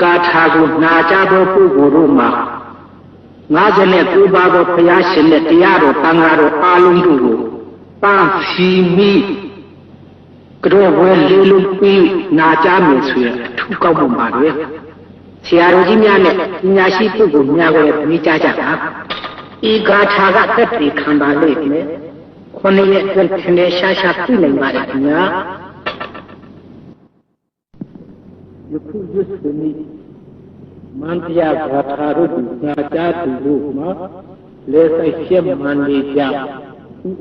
ကာထာကိုနာကြသောပုဂ္ဂိုလ်တို့မှာ59ပါးသောဘုရားရှင်နဲ့တရားတော်တန်ခါတော်အားလုံးတို့ကိုပန်းဖီမိကြောဝဲလေးလုံးပြီးနာကြမယ်ဆိုရင်အထူးကောင်းမှုပါပဲဆရာတော်ကြီးများနဲ့ပညာရှိပုဂ္ဂိုလ်များကိုလည်းပြီးကြကြတာဤဂါထာကသက်တည်ခံပါလိမ့်မယ်ခொနည်းရဲ့အတွက်ထင်ရှားရှားပြနိုင်ပါတယ်ခင်ဗျာ ယခုရွတ်စနီမန္တရားဂါထာတို့ကိုနာကြားသူတို့မှာလဲဆိုင်ရှက်မှန်နေကြဥ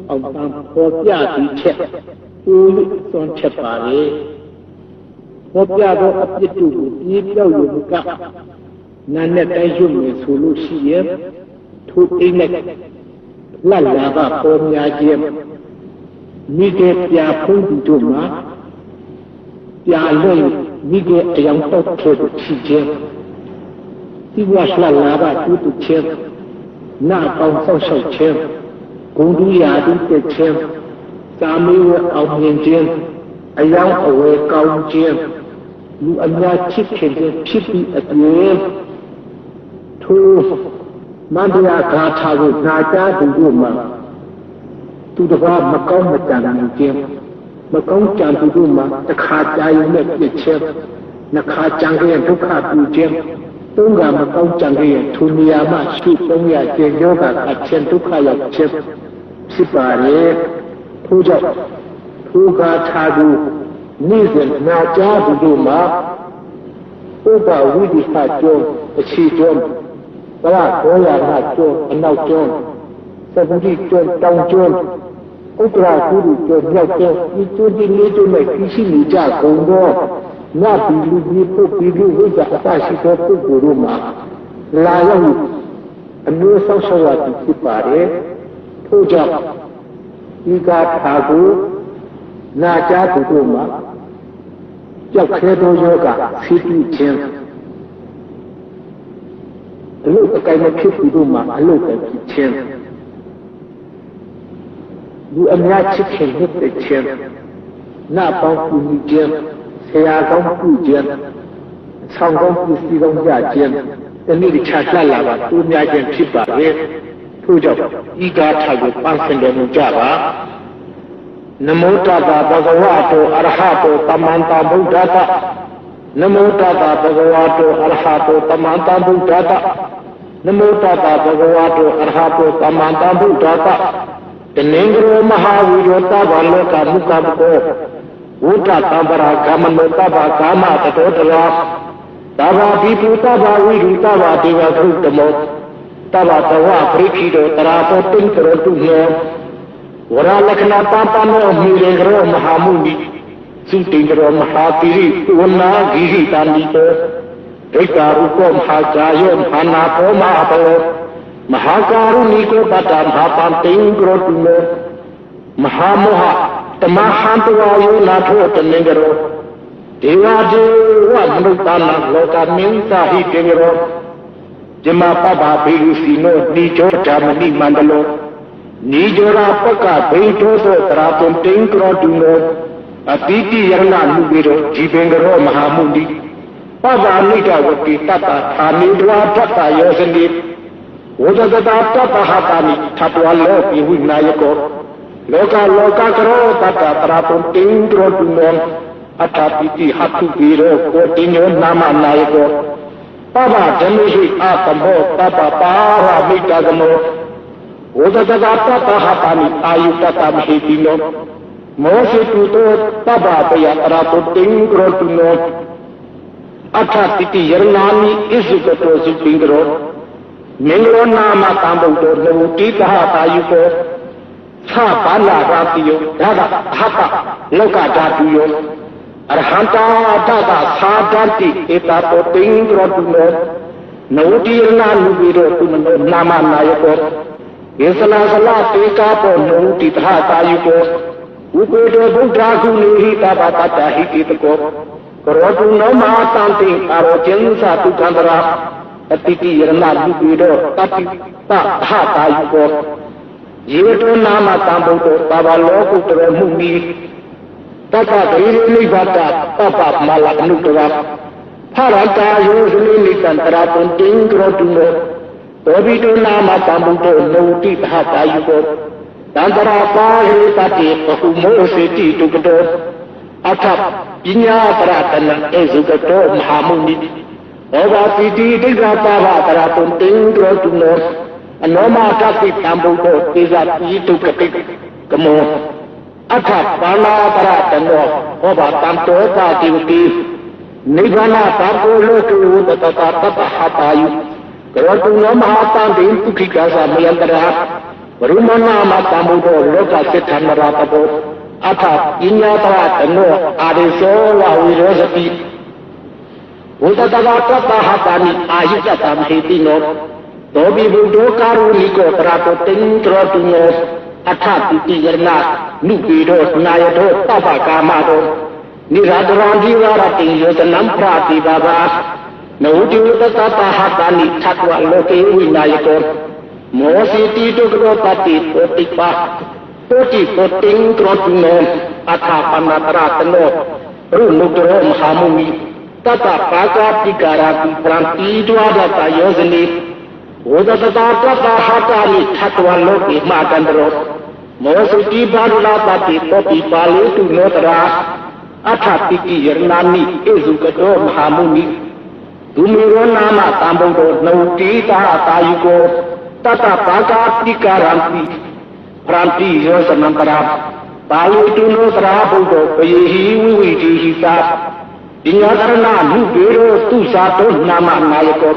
အောင်တန်းပေါ်ပြသည်ချက်ဦးလို့သွန်ချက်ပါလေပေါ်ပြသောအပြစ်တို့ကိုပြေးပြောက်ယူကနာနဲ့တိုင်းရွတ်မယ်ဆိုလို့ရှိရင်ထိုအိမ်နဲ့လတ်လာကပေါ်များခြင်းမိကေပြဖုံးသူတို့မှာပြလွင့် မိကေအယောင်တော့ထို့ရှိခြင်းဒီဝါလှလာကတူတူခြင်းနာပေါင်းဆောက်ရှောက်ခြင်းဂုံတူရာတူတက်ခြင်းသာမေဝအောင်မြင်ခြင်းအယောင်အဝယ်ကောင်းခြင်းလူအများချစ်ခင်ခြင်းဖြစ်ပြီးအပြင်ထိုမန္တရားဂါထာကိုနာကြားသူတို့မှာသူတစ်ပါးမကောင်းမတန်နိုင်ခြင်း မကောင်းကြံသူတို့မှာတစ်ခါကြာရင်နဲ့ပြစ်ခြင်းနှစ်ခါကြံခဲ့ဒုက္ခပူခြင်းသုံးကမကောင်းကြံခဲ့ထိုနေရာမှာရှိသုံးရကျေယောဂအခြင်းဒုက္ခရောက်ခြင်းဖြစ်ပါလေထို့ကြောင့်ထိုဂါထာကိုနေ့စဉ်နာကြားသူတို့မှာဥပဝိဒိဟကျောင်းအခြေကျောင်းဘဝဘောရာနာကျောင်းအနောက်ကျောင်းသဗ္ဗတိကျောင်းတောင်ကျောင်း ဥက္ကရာကုရုကျောင်းမြောက်ကျောင်းဒီကျွန်းဒီလေးကျွန်းနဲ့ခီးရှိနေကြကုန်တော့နတ်ပြည်လူပြည်ပုတ်ပြည်လူဝိဇ္ဇာအစရှိသောပုဂ္ဂိုလ်တို့မှာလာရောက်အမျိုးဆောက်ရှောက်ရသည်ဖြစ်ပါတယ်ထို့ကြောင့်ဒီကာထာကိုနာကြားသူတို့မှာကြောက်ခဲသောယောဂဖိတိခြင်းအလုတ်အကိုင်မဖြစ်သူတို့မှာအလုတ်ပဲဖြစ်ခြင်း လူအများချစ်ခင်နှစ်သက်ခြင်းနတ်ပေါင်းပူမိခြင်းဆရာကောင်းပြုခြင်းဆောင်ကောင်းပြုစီကောင်းကြခြင်းတနည်းတခြားကြလာပါသူများခြင်းဖြစ်ပါလေထို့ကြောင့်ဤကာထာကိုပန်းစင်တော်မူကြပါနမောတတဘဂဝတောအရဟတောတမန္တဗုဒ္ဓတနမောတတဘဂဝတောအရဟတောတမန္တဗုဒ္ဓတနမောတတဘဂဝတောအရဟတောတမန္တဗုဒ္ဓတ တနင်္ဂရောမဟာဝီရောတဗ္ဗလောကမုကမကောဝုဒ္ဓတံပရာကာမနောတဗ္ဗကာမတတောတရာတဗ္ဗပိပုတဗ္ဗဝိရုတဗ္ဗဒေဝသုတမောတဗ္ဗတဝပရိခိတောတရာတောတိံကရောတုညေဝရလက္ခဏာပပနောမိရေကရောမဟာမုနိသုတိံကရောမဟာတိရိဝနာဂိဟိတာနိတောဒိဋ္ဌာရုပောမဟာဇာယောမဟာနာပောမဟာပောမ ဟာကာရုဏိကောပတ္တမဟာပံတိံကရောတုမေမဟာမောဟတမဟံတဝါယောနာထောတနေကြရောဒေဝဒေဝမနုဿာနလောကမင်းသာဟိတေကြရောဇမပပ္ပဘေရုစီနောနိကျောဓမ္မနိမန္တလောနိကျောရာပက္ကဘိထောသောတရာတုံတိံကရောတုနောအတိတိယရဏလူပေရောជីပင်ကရောမဟာမုနိပပ္ပနိဒဝတိတတ္တအာမိဒဝတ္တယောဇနိ ဝဇဂတာတတ္တဟတာနိထပ်ဝလောပိဝိနာယကောလောကလောကကရောတတ္တတရာပုံတင်းကရောတုမောအထာပိတိဟတုပိရောကိုတင်းညောနာမနာယကောပပဓမေဟိအာတမောပပပါရမိတကမောဝဒတကတတဟတာနိအာယုတတမဟိတိနောမောစေတုတောပပပယတရာပုံတင်းကရောတုမောအထာပိတိယရဏာနိဣစုကတောစုပိင်ကရော မင်္ဂလောနာမတံဗုဒ္ဓလောတိတဟတာယုကောသဘာလာရာတိယောဒါကဟတလောကဓာတုယောအရဟံတာတတသာဒတိဧတာတောတိင်္ဂရောတုနောနောတိရဏလူဝိရောတုမနောနာမနာယကောယေသနာသလတေကာပောနောတိတဟတာယုကောဥပေတောဗုဒ္ဓကုနေဟိတဘာတတဟိတိတကောကရောတုနောမဟာတံတိအာရောကျင်းသတုကံတရာ အတိတိယရဏလူဝိရောတတိတဟတာယုကောယေတောနာမတံဗုဒ္ဓဘာဝလောကုတရမှုမိတတ္တဂိရိနိဗ္ဗာတပပမလအနုတရဖရတာယောစလိနိကံတရာတုန်တင်ကရောတုနောသောဘိတုနာမတံဘုဒ္ဓနုတိသဟတာယုကောတန္တရာပါဟိတတိပဟုမောစေတိတုကတောအထပညာပရတနဧဇုကတောမဟာမုနိ ဩဘာပိတိဒိဋ္ဌပါဘတရာတုန်တင်ကရောတုနောအနောမတတိတံဘုဒ္ဓသေဇပိတုကတိကမောအထပါဏာပရတနောဟောဘာတံတောတာတိဝတိနိဗ္ဗာန်တာကိုလောကေဝတတတတဟတာယုကရောတုနောမဟာတံတိဒုက္ခိကာသမယန္တရာဘရုမနာမတံဘုဒ္ဓလောကစိတ္ထနရာတဘောအထပညာတရတနောအာရိသောဝဝိရောစတိ ဝတတတတတဟတာနိအာယုတတမဟိတိနောသောဘိဘုဒ္ဓကာရုဏိကောတရာတောတင်ကရောတုနောအထပိတိယရဏနုပေတောနာယတောတပ္ပကာမတောနိရတရံဒီဝရတိယောတနံပရာတိဘာဘာနဝတိဝတတတဟတာနိသတ္တဝလောကေဝိနာယတောမောစီတိတုကရောပတိတောတိပါတောတိတောတင်ကရောတုနောအထပနတရတနောရုမုတရောမဟာမုမိ တတ္တပါကပိကာရာပိပရံဤဒွါဒတယောဇနိဝဒတတာတတ္တဟာတာရိထတဝလောကိမတန္တရောမောစုတိဘာလာပတိတောပိပါလေတုနောတရာအထပိကိယရဏာမိဧဇုကတောမဟာမုနိဒုမီရောနာမတံဘုဒ္ဓနှုတ်တိတာအတာယုကိုတတပါကပိကာရံပိပရံတိယောသမံပရာပါဠိတုနောသရာဘုဒ္ဓေယေဟိဝိဝိတိဟိသာ ပညာကရဏနုပေရောသူစာတောနာမနာယကော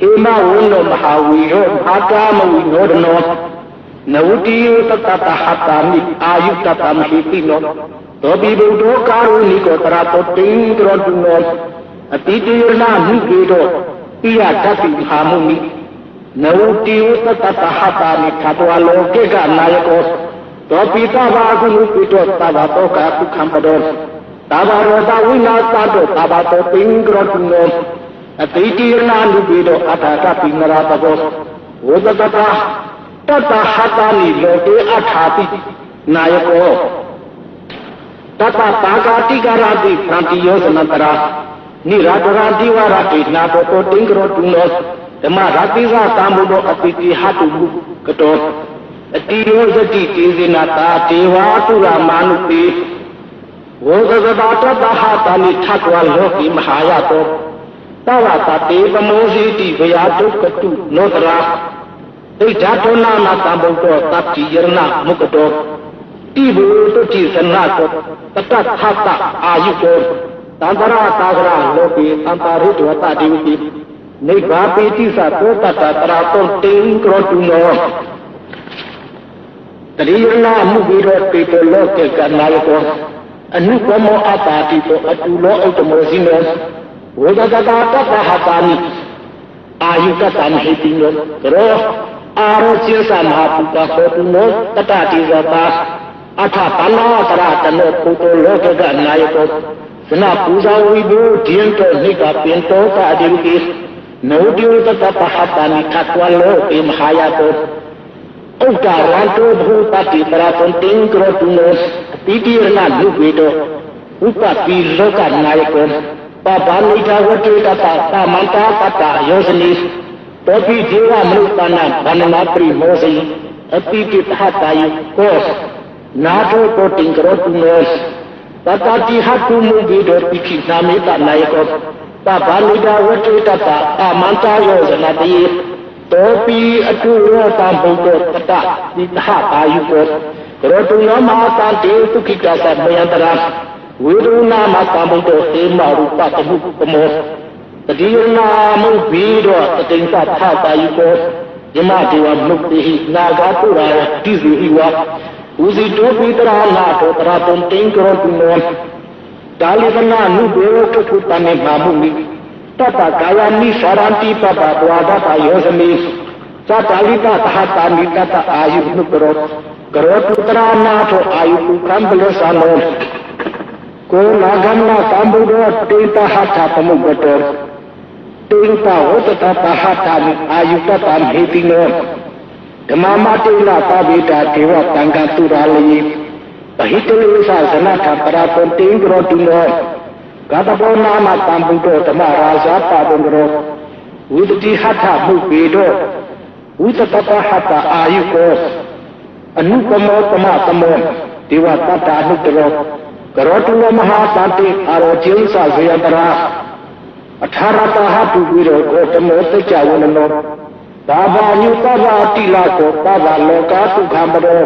ဟေမဝိနောမဟာဝီရောမဟာကာမဝိနောဒနောနဝတိယောတတတဟတာမိအာယုတတမဟိတိနောသောပိဗုဒ္ဓကာရုဏိကောတရာတောတိံကရောတုနောအတိတေယနာနုပေတောပိယတတိမဟာမုနိနဝတိဝတတတဟတာနိသတ္တဝလောကေကနာယကောသောပိတဘာကုနုပိတောသဘာတောကာပုခံပဒော သဘာရောတဝိနာသတောသဘာတောပိင်္ဂရတုနောအတိတိယနာလူပိတောအထာကပိနရာတဘောဝတတတတတဟတာနိလောကေအထာတိနာယကောတတပါကာတိကာရတိသံတိယောဇနတရာနိရာတရာဒီဝရတိနာတောတောတိင်္ဂရတုနောဓမ္မရတိကသံဘုဒ္ဓအပိတိဟတုလူကတောအတိယောဇတိတေဇနာတာဒေဝတုရမာနုပိ ဝေဇဂတာတတဟတာနိထတ်ဝလောကိမဟာယတောတဝတတေပမောစီတိဗယာတုကတုနောတရာဒိဋ္ဌာတောနာမသံဘုဒ္ဓတပ္တိယရဏမုကတောတိဘူတုတိသနာတောတတထတအာယုတောတန္တရာသာဂရလောကေအန္တာရိတဝတတိဝတိနိဗ္ဗာပိတိသသောတတတရာတောတိံကရောတုနောတရိယနာမှုပြီးတော့ပေတလောကေကနာယကော အနုကမောအတာတိတောအတူလောဥတ္တမောဇိနောဝေဒတတာတတဟတာနိအာယုကတံဟိတိနောကရောအာရောจิตသမဟာပုတ္တဟောတုနောတတတိဇတာအထပနာတရတနောပုတ္တလောကကနာယကောသနပူဇာဝိဘုဒိယံတောနိကပင်တောကာအဒီကိနဝတိဝတတပဟတာနိသတ္တဝလောကေမဟာယတောဥက္ကာရံတောဘူတတိတရာတုံတင်ကရောတုနော အတိတိရဏလူဝေတောဥပတိလောကနာယကောပပနိဒဝတေတတသမန္တာတတယောဇနိတောပိဒေဝမနုတနာဗန္နနာပရိမောစီအတိတိသဟတာယကောနာထောတောတင်ကရောတုနောတတတိဟတုမုဘိတောပိခိနာမေတနာယကောပဗာလိတာဝတ္တေတတအမန္တယောဇနတိတောပိအတုရောတံဘုဒ္ဓတတတိသဟတာယုကော ကရောတုနောမဟာတံတေသုခိတသမယန္တရာဝေဒုနာမတံဘုဒ္ဓသေမရူပတမှုပမောတတိယနာမုဘိရောတတိသထတာယုကောယမဒေဝမုတ်တိဟိနာဂာတုရာတိဇိဟိဝဥဇိတောပိတရာနာတောတရာတုံတိံကရောတုနောဒါလိကနာနုဘေဝတုထုတမေမာမှုမိတတကာယမိသရန္တိပပဘဝဒတာယောဇမိသတ္တလိကသဟတာမိတတအာယုနုကရောကရောတုတရာနာထောအာယုပုကံဘလသနောကိုလာဂမနာသံဘုဒ္ဓတေတဟထသမုပ္ပတောတေတဝတတတဟတာမိအာယုတတံဟေတိနောဓမ္မမတေနသဗ္ဗေတာဒေဝတံကတုရာ လိပဟိတလေသဇနထပရာတောတေင်္ဂရောတုနောဂတဘောနာမတံပုတ္တဓမ္မရာဇာပါ ဒံကရောဝိတတိဟထမှုပေတော့ဝိတတတဟတအာယုကောအနုပမောတမတမောဒေဝတတ္တာနုတရောကရောတုလမဟာတတိအာရောကျင်းစဇယတရာအထာရတဟတုပြီးတော့ကိုတမောတကြဝနနောသာဘာညုသဗ္ဗတိလာကိုသဗ္ဗလောကဒုက္ခမရော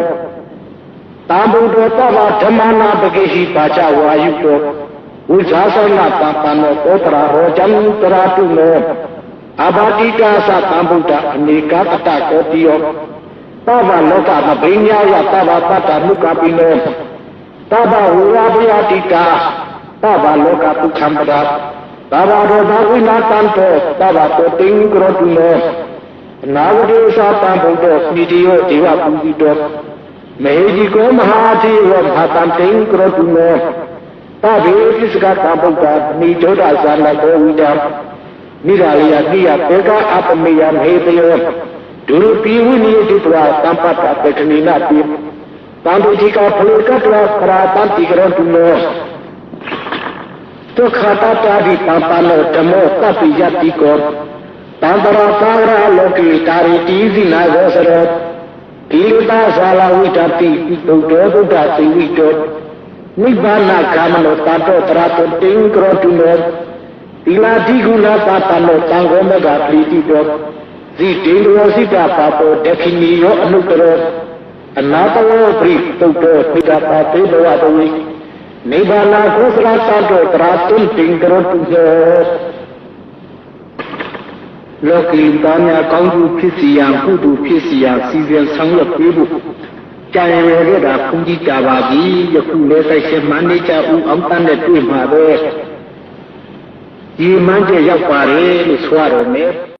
တာဘုဒ္ဓသဗ္ဗဓမ္မနာပကိဟိပါချဝါယုတောဝိဇာသနာတပန္နောတောတရာရောဇံတရာတုနောအဘာတိကာသတံဗုဒ္ဓအနေကတတကောတိယော သဗ္ဗလောကမဘိညာယသဗ္ဗပတ္တနုကပိနောသဗ္ဗဝိရာဘယတိကာသဗ္ဗလောကဒုက္ခမပဒါသဗ္ဗရောဓဝိနာတံတောသဗ္ဗတောတိင်္ဂရောတုနောအနာဂတိသာတံဗုဒ္ဓမိတိယောဒေဝပူဇိတောမေဟိကောမဟာတိဝဘာတံတိင်္ဂရောတုနောသဗ္ဗေပစ္စကတံဗုဒ္ဓမိဒောဒဇာလတောဝိတံမိရာလယတိယပေကအပမေယမေတယော ဒုရပိဝိနိယတိတဝသံပတ္တပတ္တနိနာတိတံတုတိကဖလေကတဝခရာတံတိကရောတုနောဒုက္ခတတာဒီတံပနောဓမ္မောတပိယတိကောတံတရာသာရလောကေတာရိတိဇိနာရောစရောဒီလတာဇာလဝိတတိပိတုတောဒုဒ္ဓသိဝိတောနိဗ္ဗာနကာမနောတတောတရာတောတိင်္ဂရောတုနောသီလာတိကုဏပါတနောသံဃောမကပလီတိတော ဇိတေန္ဒရောစိတပါတောဒခိနီယောအနုတရောအနာတဝပရိတုတ်တောပိကပါတေဘဝတဝိနိဗ္ဗာနကုသလတတောတရာတုတိင်္ဂရောတုနောလောကီသားများကောင်းကျိုးဖြစ်စီရန်ကုသိုလ်ဖြစ်စီရန်စီစဉ်ဆောင်ရွက်ပေးဖို့ကြာရရခဲ့တာဘုန်းကြီးတာပါပြီယခုလည်းတိုက်ရှင်မန္နေချဦးအောင်တန်းနဲ့တွေ့မှာပဲဒီမှန်းကျရောက်ပါတယ်လို့ဆိုရတော့မယ်